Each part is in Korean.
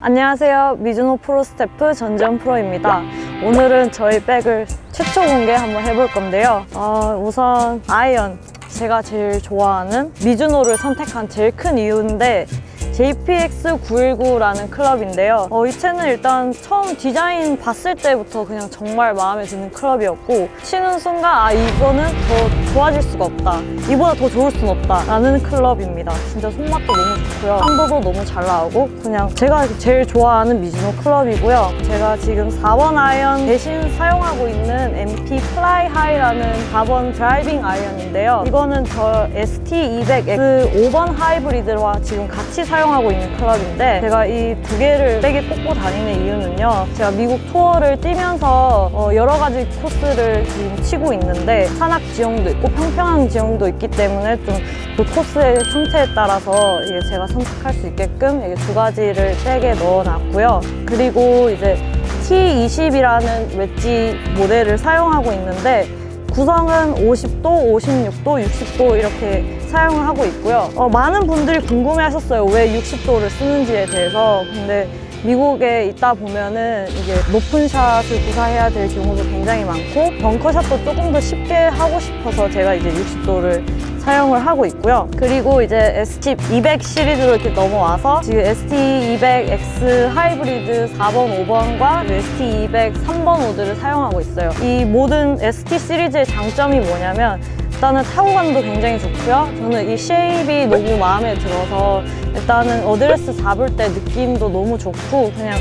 안녕하세요. 미즈노 프로 스태프 전지현 프로입니다. 오늘은 저희 백을 최초 공개 한번 해볼 건데요. 어, 우선 아이언. 제가 제일 좋아하는 미즈노를 선택한 제일 큰 이유인데 JPX919라는 클럽인데요. 어, 이 채는 일단 처음 디자인 봤을 때부터 그냥 정말 마음에 드는 클럽이었고 치는 순간 아 이거는 더 좋아질 수가 없다. 이보다 더 좋을 순 없다. 라는 클럽입니다. 진짜 손맛도 너무 좋고요. 한도도 너무 잘 나오고 그냥 제가 제일 좋아하는 미즈노 클럽이고요. 제가 지금 4번 아이언 대신 사용하고 있는 MP 플라이 하이라는 4번 드라이빙 아이언인데요. 이거는 저 ST200X 5번 하이브리드와 지금 같이 사용 하고 있는 클럽인데 제가 이 두 개를 백에 꽂고 다니는 이유는요. 제가 미국 투어를 뛰면서 어, 여러 가지 코스를 지금 치고 있는데 산악 지형도 있고 평평한 지형도 있기 때문에 좀 그 코스의 형태에 따라서 이게 제가 선택할 수 있게끔 이게 두 가지를 백에 넣어놨고요. 그리고 이제 T20이라는 웨지 모델을 사용하고 있는데 구성은 50도, 56도, 60도 이렇게 사용을 하고 있고요. 어, 많은 분들이 궁금해 하셨어요. 왜 60도를 쓰는지에 대해서. 근데 미국에 있다 보면은 이게 높은 샷을 구사해야 될 경우도 굉장히 많고 벙커샷도 조금 더 쉽게 하고 싶어서 제가 이제 60도를 사용을 하고 있고요. 그리고 이제 ST200 시리즈로 이렇게 넘어와서 지금 ST200X 하이브리드 4번, 5번과 ST200 3번 우드를 사용하고 있어요. 이 모든 ST 시리즈의 장점이 뭐냐면 일단은 타고감도 굉장히 좋고요. 저는 이 쉐입이 너무 마음에 들어서 일단은 어드레스 잡을 때 느낌도 너무 좋고 그냥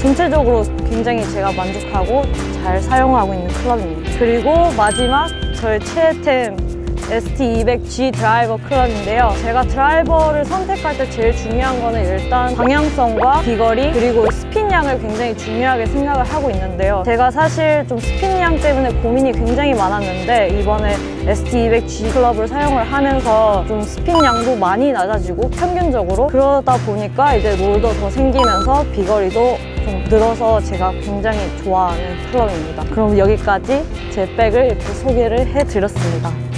전체적으로 굉장히 제가 만족하고 잘 사용하고 있는 클럽입니다. 그리고 마지막 저의 최애템 ST200G 드라이버 클럽인데요. 제가 드라이버를 선택할 때 제일 중요한 거는 일단 방향성과 비거리 그리고 스핀량을 굉장히 중요하게 생각을 하고 있는데요. 제가 사실 좀 스핀량 때문에 고민이 굉장히 많았는데 이번에 ST200G 클럽을 사용을 하면서 좀 스핀량도 많이 낮아지고 평균적으로 그러다 보니까 이제 롤도 더 생기면서 비거리도 좀 늘어서 제가 굉장히 좋아하는 클럽입니다. 그럼 여기까지 제 백을 이렇게 소개를 해드렸습니다.